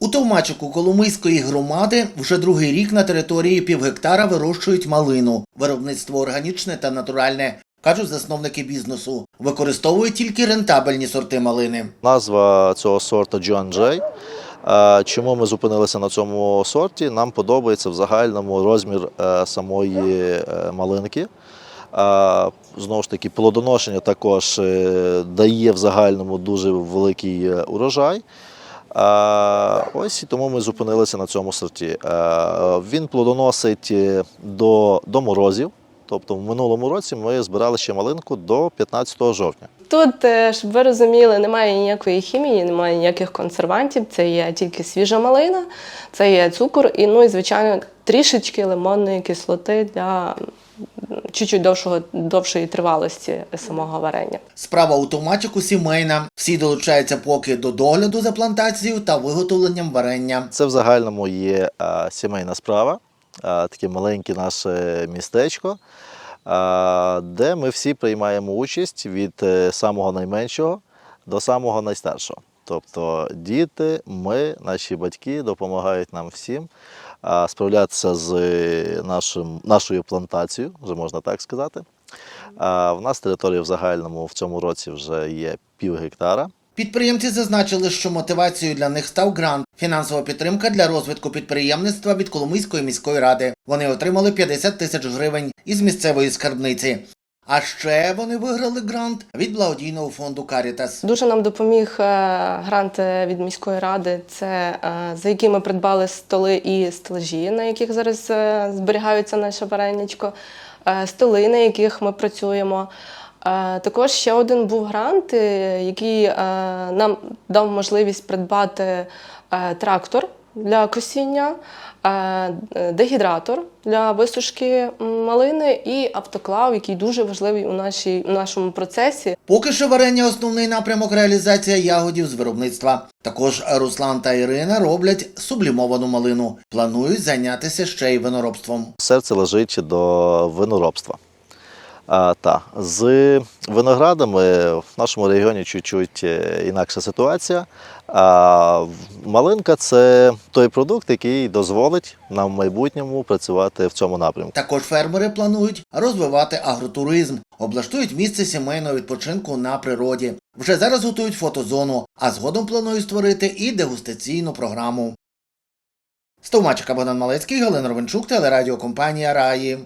У Товмачику Коломийської громади вже другий рік на території півгектара вирощують малину. Виробництво органічне та натуральне, кажуть засновники бізнесу. Використовують тільки рентабельні сорти малини. Назва цього сорту. Е, Чому ми зупинилися на цьому сорті? Нам подобається в загальному розмір е, самої е, малинки. Знову ж таки, плодоношення також е, дає в загальному дуже великий урожай. Ось і тому ми зупинилися на цьому сорті. Е, Він плодоносить е, до, до морозів. Тобто в минулому році ми збирали ще малинку до 15 жовтня. Тут, е, щоб ви розуміли, немає ніякої хімії, немає ніяких консервантів. Це є тільки свіжа малина, це є цукор і, ну і звичайно, трішечки лимонної кислоти для чуть-чуть довшого, довшої тривалості самого варення. Справа у Товмачику сімейна. Всі долучаються поки до догляду за плантацією та виготовленням варення. Це в загальному є е, сімейна справа, е, таке маленьке наше містечко, е, де ми всі приймаємо участь від е, самого найменшого до самого найстаршого. Тобто діти, ми, наші батьки допомагають нам всім справлятися з е, нашим, нашою плантацією, вже можна так сказати. В нас територія в загальному в цьому році вже є пів гектара. Підприємці зазначили, що мотивацією для них став грант фінансова підтримка для розвитку підприємництва від Коломийської міської ради. Вони отримали 50 тисяч гривень із місцевої скарбниці. А ще вони виграли грант від благодійного фонду Карітас. Дуже нам допоміг е, грант від міської ради, це е, за який ми придбали столи і стелажі, на яких зараз е, зберігаються наше вареничко, столи, на яких ми працюємо. Також ще один був грант, який нам дав можливість придбати трактор для косіння, е, дегідратор для висушки малини і автоклав, який дуже важливий у, нашій, у нашому процесі. Поки що варення основний напрямок реалізація ягодів з виробництва. Також Руслан та Ірина роблять сублімовану малину. Планують зайнятися ще й виноробством. серце лежить до виноробства. Та. З виноградами в нашому регіоні чуть-чуть е, інакша ситуація. А, малинка це той продукт, який дозволить нам в майбутньому працювати в цьому напрямку. Також фермери планують розвивати агротуризм, облаштують місце сімейного відпочинку на природі. Вже зараз готують фотозону, а згодом планують створити і дегустаційну програму. Стовмачика Богдан Малецький, Галина Ровенчук, телерадіокомпанія Раї.